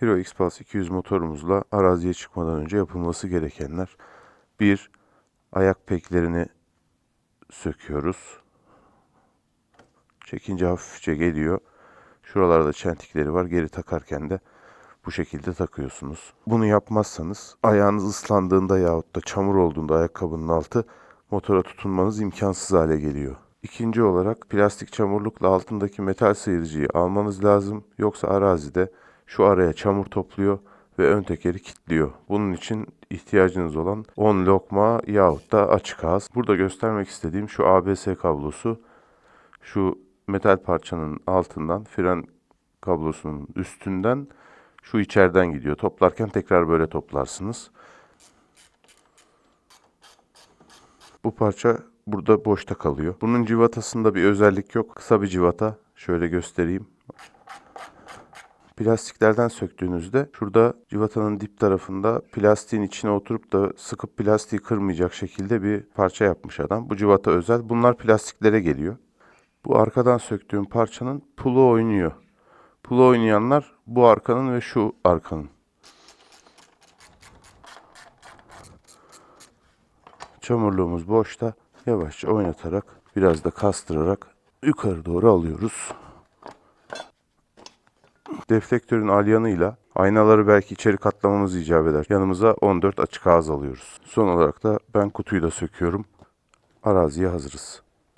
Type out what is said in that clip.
Hero X-Pulse 200 motorumuzla araziye çıkmadan önce yapılması gerekenler. 1. Ayak peklerini söküyoruz. Çekince hafifçe geliyor. Şuralarda çentikleri var. Geri takarken de bu şekilde takıyorsunuz. Bunu yapmazsanız ayağınız ıslandığında yahut da çamur olduğunda ayakkabının altı motora tutunmanız imkansız hale geliyor. İkinci olarak plastik çamurlukla altındaki metal sıyırıcıyı almanız lazım. Yoksa arazide şu araya çamur topluyor ve ön tekeri kilitliyor. Bunun için ihtiyacınız olan 10 lokma yahut da açık ağız. Burada göstermek istediğim şu ABS kablosu şu metal parçanın altından fren kablosunun üstünden şu içeriden gidiyor. Toplarken tekrar böyle toplarsınız. Bu parça burada boşta kalıyor. Bunun civatasında bir özellik yok. Kısa bir civata. Şöyle göstereyim. Plastiklerden söktüğünüzde şurada civatanın dip tarafında plastiğin içine oturup da sıkıp plastiği kırmayacak şekilde bir parça yapmış adam. Bu civata özel. Bunlar plastiklere geliyor. Bu arkadan söktüğüm parçanın pulu oynuyor. Pulu oynayanlar bu arkanın ve şu arkanın. Çamurluğumuz boşta. Yavaşça oynatarak, biraz da kastırarak yukarı doğru alıyoruz. Deflektörün alyanıyla aynaları belki içeri katlamamız icap eder. Yanımıza 14 açık ağız alıyoruz. Son olarak da ben kutuyu da söküyorum. Araziye hazırız.